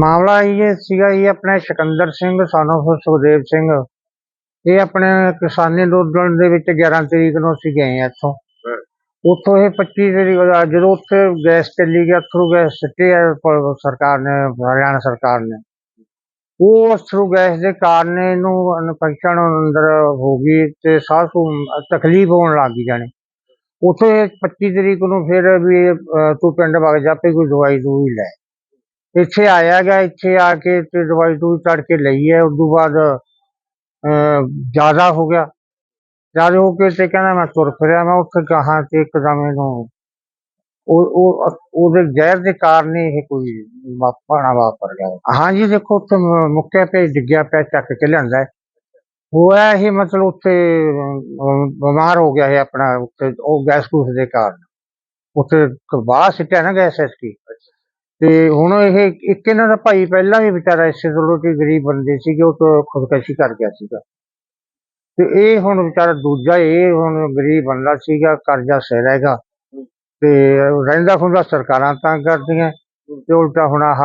ਮਾਮਲਾ ਇਹ ਸੀਗਾ ਇਹ ਆਪਣੇ ਸਿਕੰਦਰ ਸਿੰਘ of ਸੁਖਦੇਵ ਸਿੰਘ। ਇਹ ਆਪਣੇ ਕਿਸਾਨੀ ਅੰਦੋਲਨ ਦੇ ਵਿੱਚ 11 ਤਰੀਕ ਨੂੰ ਅਸੀਂ ਗਏ ਆ ਇੱਥੋਂ। ਉੱਥੋਂ ਇਹ 25 ਤਰੀਕ ਦਾ ਜਦੋਂ ਉੱਥੇ ਗੈਸ ਚੱਲੀ ਗਿਆ ਥਰੂ ਗੈਸ ਸਿੱਟੇ ਸਰਕਾਰ ਨੇ ਹਰਿਆਣਾ ਸਰਕਾਰ ਨੇ। ਉਹ ਥਰੂ ਗੈਸ ਦੇ ਕਾਰਨ ਇਹਨੂੰ ਇਨਫੈਕਸ਼ਨ ਅੰਦਰ ਹੋ ਗਈ ਤੇ ਸਾਹ ਤਕਲੀਫ ਹੋਣ ਲੱਗ ਗਈ ਜਾਣੀ। ਉੱਥੇ 25 ਤਰੀਕ ਨੂੰ ਫਿਰ ਵੀ ਤੂੰ ਪਿੰਡ ਵਗ ਜਾ ਪਈ ਕੋਈ ਦਵਾਈ ਦੂਈ ਲੈ। ਇੱਥੇ ਆਇਆ ਗਿਆ ਇੱਥੇ ਆ ਕੇ ਤੇ ਦਵਾਈ ਦੂਈ ਚੜ ਕੇ ਲਈ ਹੈ, ਉਸ ਤੋਂ ਬਾਅਦ ਜ਼ਿਆਦਾ ਹੋ ਗਿਆ। ਜ਼ਿਆਦਾ ਹੋ ਕੇ ਕਹਿੰਦਾ ਮੈਂ ਤੁਰ ਫਿਰਿਆ, ਮੈਂ ਉੱਥੇ ਕਹਾਂ ਤੇ ਇੱਕਦਮ ਇਹਨੂੰ ਉਹ ਉਹ, ਉਹਦੇ ਜ਼ਹਿਰ ਦੇ ਕਾਰਨ ਇਹ ਕੋਈ ਵਾਪਣਾ ਵਾਪਰ ਗਿਆ। ਹਾਂਜੀ ਦੇਖੋ ਉੱਥੇ ਮੁੱਕਿਆ ਪਿਆ, ਡਿੱਗਿਆ ਪਿਆ, ਚੱਕ ਕੇ ਲਿਆਂਦਾ ਹੋਇਆ ਇਹ ਮਤਲਬ ਉੱਥੇ ਬਿਮਾਰ ਹੋ ਗਿਆ ਹੈ ਆਪਣਾ, ਉੱਥੇ ਉਹ ਗੈਸ ਗੂਸ ਦੇ ਕਾਰਨ। ਉੱਥੇ ਬਾਹਰ ਸਿੱਟਿਆ ਨਾ ਗੈਸ ਐਸਟੀ ਤੇ ਹੁਣ ਇਹ ਇੱਕ ਇਹਨਾਂ ਦਾ ਭਾਈ ਪਹਿਲਾਂ ਵੀ ਵਿਚਾਰਾ ਇਸੇ ਤੋਂ ਲੋਟੀ ਗਰੀਬ ਬੰਦੇ ਸੀਗੇ ਉਹ ਤੋਂ ਖੁਦਕਸ਼ੀ ਕਰ ਗਿਆ ਸੀਗਾ। ਤੇ ਇਹ ਹੁਣ ਵਿਚਾਰਾ ਦੂਜਾ ਇਹ ਹੁਣ ਗਰੀਬ ਬੰਦਾ ਸੀਗਾ ਕਰਜ਼ਾ ਸਿਰ ਹੈਗਾ। ਤੇ ਰਹਿੰਦਾ ਖੁੰਦਾ ਸਰਕਾਰਾਂ ਤੰਗ ਕਰਦੀਆਂ ਤੇ ਉਲਟਾ ਹੁਣ ਆਹ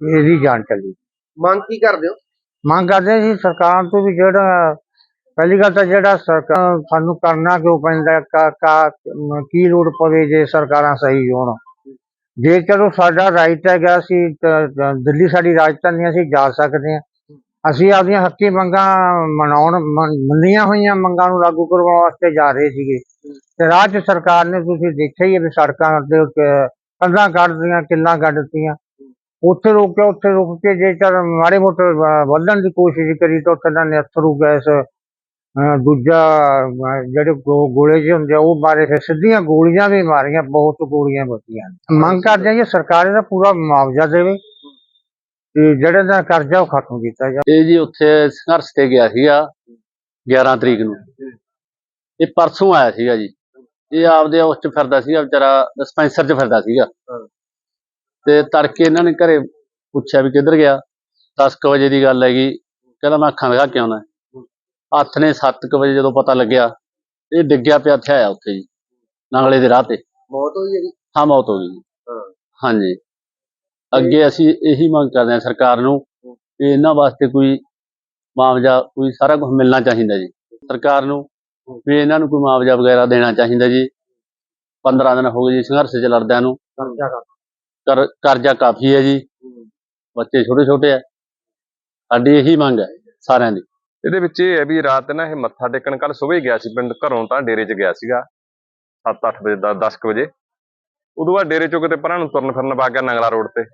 ਇਹਦੀ ਜਾਨ ਚੱਲੀ। ਮੰਗ ਕੀ ਕਰਦੇ ਹੋ? ਮੰਗ ਕਰਦੇ ਸੀ ਸਰਕਾਰ ਤੋਂ ਵੀ ਜਿਹੜਾ ਪਹਿਲੀ ਗੱਲ ਤਾਂ ਜਿਹੜਾ ਸਰਕਾਰ ਸਾਨੂੰ ਕਰਨਾ ਕਿਉਂ ਪੈਂਦਾ ਕੀ ਲੋੜ ਪਵੇ ਜੇ ਸਰਕਾਰਾਂ ਸਹੀ ਹੋਣ। ਜੇ ਚਲੋ ਸਾਡਾ ਰਾਈਟ ਹੈਗਾ ਅਸੀਂ ਦਿੱਲੀ ਸਾਡੀ ਰਾਜਧਾਨੀ ਹੈ, ਅਸੀਂ ਜਾ ਸਕਦੇ ਹਾਂ। ਅਸੀਂ ਆਪਦੀਆਂ ਹੱਕੀ ਮੰਗਾਂ ਮਨਾਉਣ ਮੰਨ- ਮੰਨੀਆਂ ਹੋਈਆਂ ਮੰਗਾਂ ਨੂੰ ਲਾਗੂ ਕਰਵਾਉਣ ਵਾਸਤੇ ਜਾ ਰਹੇ ਸੀਗੇ। ਤੇ ਰਾਹ 'ਚ ਸਰਕਾਰ ਨੇ ਤੁਸੀਂ ਦੇਖਿਆ ਹੀ ਹੈ ਵੀ ਸੜਕਾਂ ਦੇ ਉੱਤੇ ਕੰਧਾਂ ਕੱਢਦੀਆਂ ਕਿੱਲਾਂ ਕੱਢਤੀਆਂ ਉੱਥੇ ਰੋਕਿਆ ਉੱਥੇ ਰੁਕ ਕੇ ਜੇ ਚੱਲ ਮਾੜੇ ਮੋਟੇ ਵ- ਵਧਣ ਦੀ ਕੋਸ਼ਿਸ਼ ਕਰੀ ਤਾਂ ਉੱਥੇ ਇਹਨਾਂ ਨੇ ਅਥਰੂ ਗੈਸ ਦੂਜਾ ਜਿਹੜੇ ਗੋਲੇ ਜਿਹੇ ਹੁੰਦੇ ਉਹ ਮਾਰੇ ਫਿਰ ਸਿੱਧੀਆਂ ਗੋਲੀਆਂ ਵੀ ਮਾਰੀਆਂ, ਬਹੁਤ ਗੋਲੀਆਂ ਵੱਜੀਆਂ ਮੰਗ ਕਰਦੇ ਆ ਜੀ, ਸਰਕਾਰ ਇਹਦਾ ਪੂਰਾ ਮੁਆਵਜ਼ਾ ਦੇਵੇ ਤੇ ਜਿਹੜੇ ਦਾ ਕਰਜ਼ਾ ਉਹ ਖਤਮ ਕੀਤਾ ਜਾਵੇ। ਇਹ ਜੀ ਉੱਥੇ ਸੰਘਰਸ਼ ਤੇ ਗਿਆ ਸੀਗਾ 11 ਤਰੀਕ ਨੂੰ। ਇਹ ਪਰਸੋਂ ਆਇਆ ਸੀਗਾ ਜੀ। ਇਹ ਆਪਦੇ ਉਸ ਚ ਫਿਰਦਾ ਸੀਗਾ, ਵਿਚਾਰਾ ਡਿਸਪੈਂਸਰ ਚ ਫਿਰਦਾ ਸੀਗਾ। ਤੇ ਤੜਕੇ ਇਹਨਾਂ ਨੇ ਘਰੇ ਪੁੱਛਿਆ ਵੀ ਕਿੱਧਰ ਗਿਆ। 10 ਵਜੇ ਦੀ ਗੱਲ ਹੈਗੀ, ਕਹਿੰਦਾ ਮੈਂ ਅੱਖਾਂ ਲਗਾ ਕੇ ਆਉਣਾ। ਹੱਥ ਨੇ 7 ਵਜੇ ਜਦੋਂ ਪਤਾ ਲੱਗਿਆ ਇਹ ਡਿੱਗਿਆ ਪਿਆ ਇੱਥੇ ਆਇਆ ਉੱਥੇ ਜੀ ਨਾਂਗਲੇ ਦੇ ਰਾਹ ਤੇ। ਮੌਤ ਹੋਈ ਇਹਦੀ ਹਾਂ ਮੌਤ ਹੋ ਗਈ ਜੀ। ਹਾਂ। ਹਾਂਜੀ। ਅੱਗੇ ਅਸੀਂ ਇਹੀ ਮੰਗ ਕਰਦੇ ਹਾਂ ਸਰਕਾਰ ਨੂੰ ਕਿ ਇਹਨਾਂ ਵਾਸਤੇ ਕੋਈ ਮੁਆਵਜ਼ਾ ਕੋਈ ਸਾਰਾ ਕੁਝ ਮਿਲਣਾ ਚਾਹੀਦਾ ਜੀ। ਸਰਕਾਰ ਨੂੰ ਵੀ ਇਹਨਾਂ ਨੂੰ ਕੋਈ ਮੁਆਵਜ਼ਾ ਵਗੈਰਾ ਦੇਣਾ ਚਾਹੀਦਾ ਜੀ। 15 ਦਿਨ ਹੋ ਗਏ ਜੀ ਸੰਘਰਸ਼ ਚ ਲੜਦਿਆਂ ਨੂੰ। ਕਰਜ਼ਾ। ਕਰ ਕਰਜ਼ਾ ਕਾਫੀ ਹੈ ਜੀ। ਬੱਚੇ ਛੋਟੇ ਛੋਟੇ ਆ। ਸਾਡੀ ਇਹੀ ਮੰਗ ਹੈ ਸਾਰਿਆਂ ਦੀ। ਇਹਦੇ ਵਿੱਚ ਇਹ ਹੈ ਵੀ ਰਾਤ ਨਾ ਇਹ ਮੱਥਾ ਟੇਕਣ ਕੱਲ ਸਵੇਰੇ ਗਿਆ ਸੀ ਪਿੰਡ ਘਰੋਂ ਤਾਂ ਡੇਰੇ 'ਚ ਗਿਆ ਸੀਗਾ 7-8 ਵਜੇ ਦਾ 10 ਕੁ ਵਜੇ। ਉਦੋਂ ਬਾਅਦ ਡੇਰੇ ਚੋਂ ਕਿਤੇ ਪਰਾਂ ਨੂੰ ਤੁਰਨ ਫਿਰਨ ਪਾ ਗਿਆ ਨੰਗਲਾ ਰੋਡ ਤੇ।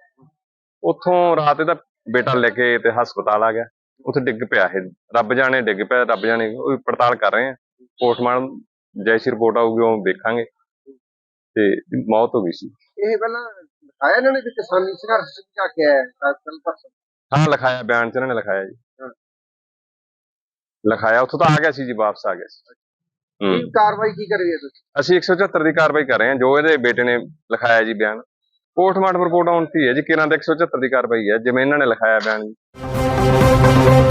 ਉੱਥੋਂ ਰਾਤ ਇਹਦਾ ਬੇਟਾ ਲੈ ਕੇ ਤੇ ਹਸਪਤਾਲ ਆ ਗਿਆ। ਉੱਥੇ ਡਿੱਗ ਪਿਆ ਇਹ ਰੱਬ ਜਾਣੇ ਡਿੱਗ ਪਿਆ ਰੱਬ ਜਾਣੇ ਉਹ ਪੜਤਾਲ ਕਰ ਰਹੇ ਆ। ਪੋਸਟਮਾਰਟਮ ਜੈਸੀ ਰਿਪੋਰਟ ਆਊਗੀ ਉਹ ਦੇਖਾਂਗੇ। ਤੇ ਮੌਤ ਹੋ ਗਈ ਸੀ। ਇਹ ਪਹਿਲਾਂ ਦਿਖਾਇਆ ਇਹਨਾਂ ਨੇ ਵੀ ਕਿਸਾਨੀ ਸੰਘਰਸ਼ ਚ ਜਾ ਕੇ ਆਇਆ ਕੱਲ ਪਰਸੋਂ? ਹਾਂ ਲਿਖਾਇਆ ਬਿਆਨ 'ਚ ਇਹਨਾਂ ਨੇ ਲਿਖਾਇਆ ਜੀ। ਲਿਖਾਇਆ ਉੱਥੋਂ ਤਾਂ ਆ ਗਿਆ ਸੀ ਜੀ ਵਾਪਸ ਆ ਗਿਆ ਸੀ। ਕੀ ਕਾਰਵਾਈ ਕੀ ਕਰੀਏ ਰਹੀ ਹੈ ਤੁਸੀਂ? ਅਸੀਂ 174 ਦੀ ਕਾਰਵਾਈ ਕਰ ਰਹੇ ਹਾਂ ਜੋ ਇਹਦੇ ਬੇਟੇ ਨੇ ਲਿਖਾਇਆ ਜੀ ਬਿਆਨ। ਪੋਸਟਮਾਰਟਮ ਰਿਪੋਰਟ ਆਉਣ ਤੇ ਹੈ ਜੀ ਕਿਰਾਂ ਦਾ 174 ਦੀ ਕਾਰਵਾਈ ਹੈ ਜਿਵੇਂ ਇਹਨਾਂ ਨੇ ਲਿਖਾਇਆ ਬਿਆਨ ਜੀ।